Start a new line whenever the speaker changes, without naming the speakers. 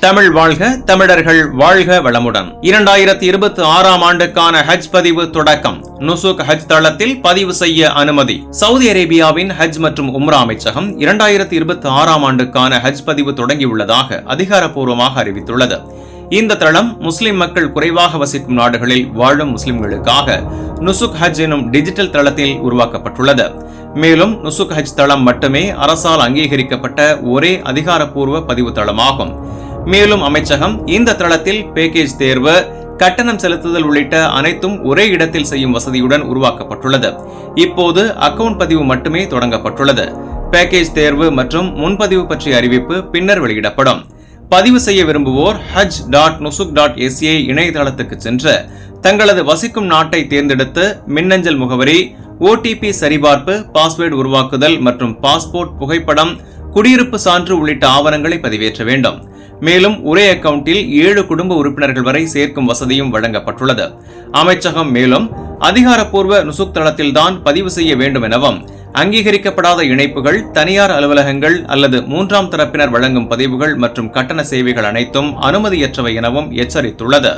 தமிழ் வாழ்க தமிழர்கள் வாழ்க வளமுடன். இரண்டாயிரத்தி இருபத்தி ஆறாம் ஆண்டுக்கான ஹஜ் பதிவு தொடக்கம். நுசுக் ஹஜ் தளத்தில் பதிவு செய்ய அனுமதி. சவுதி அரேபியாவின் ஹஜ் மற்றும் உம்ரா அமைச்சகம் இரண்டாயிரத்தி இருபத்தி ஆறாம் ஆண்டுக்கான ஹஜ் பதிவு தொடங்கியுள்ளதாக அதிகாரப்பூர்வமாக அறிவித்துள்ளது. இந்த தளம் முஸ்லிம் மக்கள் குறைவாக வசிக்கும் நாடுகளில் வாழும் முஸ்லிம்களுக்காக நுசுக் ஹஜ் எனும் டிஜிட்டல் தளத்தில் உருவாக்கப்பட்டுள்ளது. மேலும் நுசுக் ஹஜ் தளம் மட்டுமே அரசால் அங்கீகரிக்கப்பட்ட ஒரே அதிகாரப்பூர்வ பதிவு தளமாகும். மேலும் அமைச்சகம் இந்த தளத்தில் பேக்கேஜ் தேர்வு கட்டணம் செலுத்துதல் உள்ளிட்ட அனைத்தும் ஒரே இடத்தில் செய்யும் வசதியுடன் உருவாக்கப்பட்டுள்ளது. இப்போது அக்கவுண்ட் பதிவு மட்டுமே தொடங்கப்பட்டுள்ளது. பேக்கேஜ் தேர்வு மற்றும் முன்பதிவு பற்றிய அறிவிப்பு பின்னர் வெளியிடப்படும். பதிவு செய்ய விரும்புவோர் hajj dot Nusuk dot SA இணையதளத்துக்கு சென்று தங்களது வசிக்கும் நாட்டை தேர்ந்தெடுத்து மின்னஞ்சல் முகவரி ஓடிபி சரிபார்ப்பு பாஸ்வேர்டு உருவாக்குதல் மற்றும் பாஸ்போர்ட் புகைப்படம் குடியிருப்பு சான்று உள்ளிட்ட ஆவணங்களை பதிவேற்ற வேண்டும். மேலும் ஒரே அக்கவுண்டில் ஏழு குடும்ப உறுப்பினர்கள் வரை சேர்க்கும் வசதியும் வழங்கப்பட்டுள்ளது. அமைச்சகம் மேலும் அதிகாரப்பூர்வ நுசுக் தளத்தில்தான் பதிவு செய்ய வேண்டும் எனவும் அங்கீகரிக்கப்படாத இணைப்புகள் தனியார் அலுவலகங்கள் அல்லது மூன்றாம் தரப்பினர் வழங்கும் பதிவுகள் மற்றும் கட்டண சேவைகள் அனைத்தும் அனுமதியற்றவை எனவும் எச்சரித்துள்ளது.